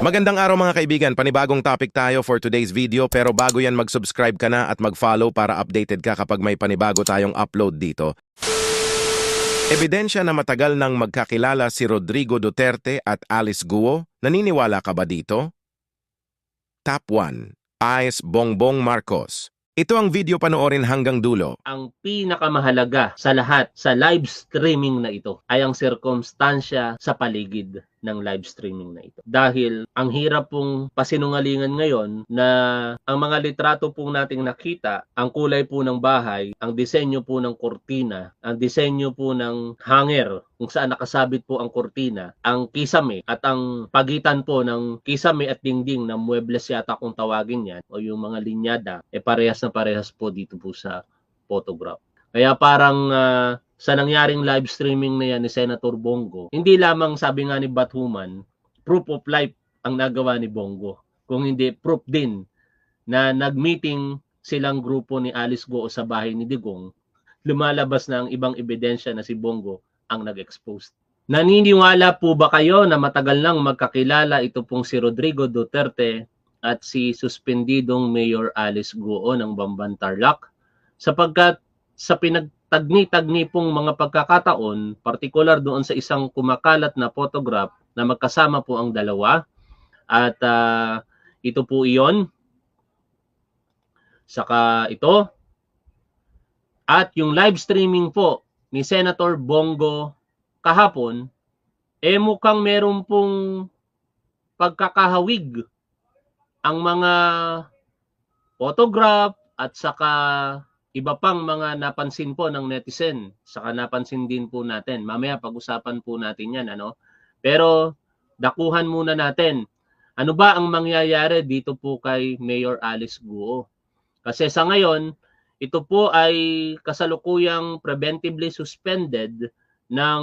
Magandang araw mga kaibigan, panibagong topic tayo for today's video pero bago yan mag-subscribe ka na at mag-follow para updated ka kapag may panibago tayong upload dito. Ebidensya na matagal nang magkakilala si Rodrigo Duterte at Alice Guo, naniniwala ka ba dito? Top 1. Ice Bongbong Marcos Ito ang video panoorin hanggang dulo. ang pinakamahalaga sa lahat sa live streaming na ito ay ang sirkumstansya sa paligid ng live streaming na ito. Dahil ang hirap pong pasinungalingan ngayon na ang mga litrato po nating nakita, ang kulay po ng bahay, ang disenyo po ng kortina, ang disenyo po ng hanger kung saan nakasabit po ang kortina, ang kisame at ang pagitan po ng kisame at dingding ng muebles yata kung tawagin yan o yung mga linyada, eh parehas na parehas po dito po sa photograph. Kaya parang ah, sa nangyaring live streaming na yan ni Senator Bongo, hindi lamang sabi nga ni Bathuman, proof of life ang nagawa ni Bongo. Kung hindi, proof din na nag-meeting silang grupo ni Alice Goo sa bahay ni Digong, lumalabas na ang ibang ebidensya na si Bongo ang nag-expose. Naniniwala po ba kayo na matagal nang magkakilala ito pong si Rodrigo Duterte at si suspendidong Mayor Alice Guo ng Bamban Tarlac? Sapagkat sa pinagtagni-tagni pong mga pagkakataon, partikular doon sa isang kumakalat na photograph na magkasama po ang dalawa, at ah, ito po iyon, saka ito, at yung live streaming po ni Senator Bongo kahapon, eh mukhang meron pong pagkakahawig ang mga photograph at saka iba pang mga napansin po ng netizen. Saka napansin din po natin. Mamaya pag-usapan po natin yan. Ano? Pero dakuhan muna natin. Ano ba ang mangyayari dito po kay Mayor Alice Guo? Kasi sa ngayon, ito po ay kasalukuyang preventively suspended ng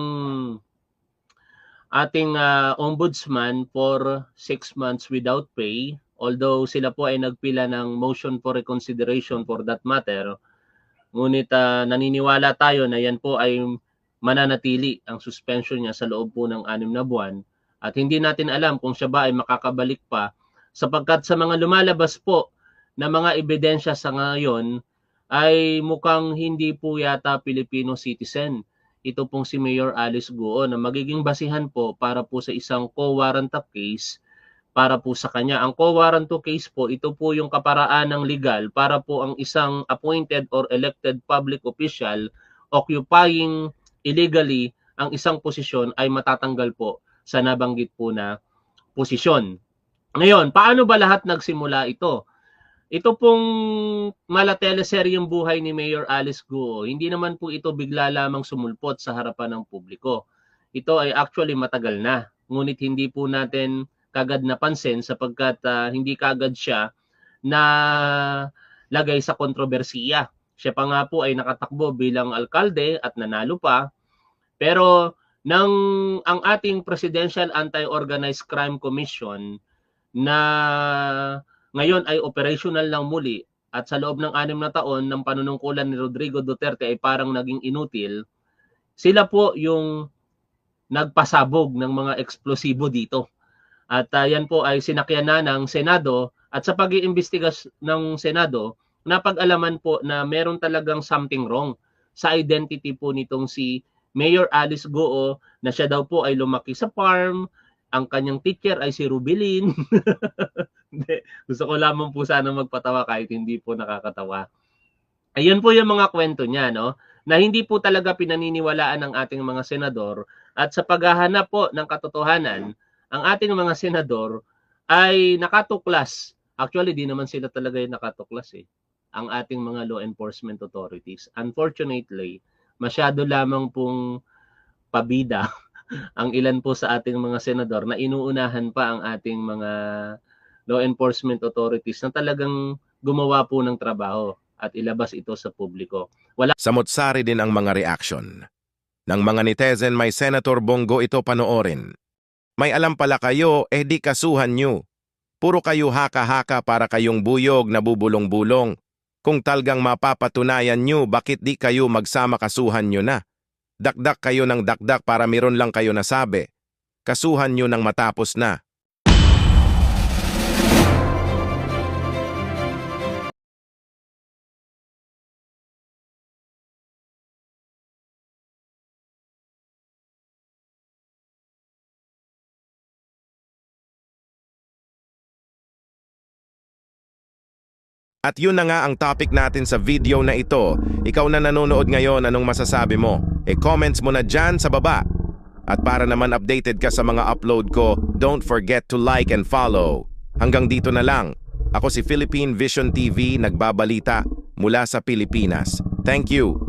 ating ah, ombudsman for six months without pay. Although sila po ay nagpila ng motion for reconsideration for that matter, ngunit ah, naniniwala tayo na yan po ay mananatili ang suspension niya sa loob po ng anim na buwan. At hindi natin alam kung siya ba ay makakabalik pa sapagkat sa mga lumalabas po na mga ebidensya sa ngayon ay mukhang hindi po yata Filipino citizen. Ito pong si Mayor Alice Guo na magiging basihan po para po sa isang co-warrant case para po sa kanya. Ang co-warrant of case po, ito po yung kaparaan ng legal para po ang isang appointed or elected public official occupying illegally ang isang posisyon ay matatanggal po sa nabanggit po na posisyon. Ngayon, paano ba lahat nagsimula ito? Ito pong mala teleseryeng buhay ni Mayor Alice Guo, hindi naman po ito bigla lamang sumulpot sa harapan ng publiko. Ito ay actually matagal na. Ngunit hindi po natin kagad napansin sapagkat ah, hindi kagad siya na lagay sa kontrobersiya. Siya pa nga po ay nakatakbo bilang alkalde at nanalo pa. Pero nang ang ating Presidential Anti-Organized Crime Commission na ngayon ay operational lang muli at sa loob ng anim na taon ng panunungkulan ni Rodrigo Duterte ay parang naging inutil, sila po yung nagpasabog ng mga eksplosibo dito. At ah, yan po ay sinakyan na ng Senado at sa pag-iimbestiga ng Senado, napag-alaman po na meron talagang something wrong sa identity po nitong si Mayor Alice Goo na siya daw po ay lumaki sa farm, ang kanyang teacher ay si Rubilin. Gusto ko lamang po sana magpatawa kahit hindi po nakakatawa. Ayun po yung mga kwento niya, no? Na hindi po talaga pinaniniwalaan ng ating mga senador at sa paghahanap po ng katotohanan, ang ating mga senador ay nakatuklas. Actually, di naman sila talaga yung nakatuklas eh. Ang ating mga law enforcement authorities. Unfortunately, masyado lamang pong pabida ang ilan po sa ating mga senador na inuunahan pa ang ating mga law enforcement authorities na talagang gumawa po ng trabaho at ilabas ito sa publiko. Samotsari din ang mga reaction. Ng mga netizen may Senator Bongo ito panoorin. May alam pala kayo, eh di kasuhan nyo. Puro kayo haka-haka para kayong buyog na bubulong-bulong. Kung talgang mapapatunayan nyo, bakit di kayo magsama kasuhan nyo na? Dakdak kayo ng dakdak para meron lang kayo nasabi. Kasuhan nyo nang matapos na. At yun na nga ang topic natin sa video na ito. Ikaw na nanonood ngayon, anong masasabi mo? E comments mo na dyan sa baba. At para naman updated ka sa mga upload ko, don't forget to like and follow. Hanggang dito na lang. Ako si Philippine Vision TV, nagbabalita mula sa Pilipinas. Thank you.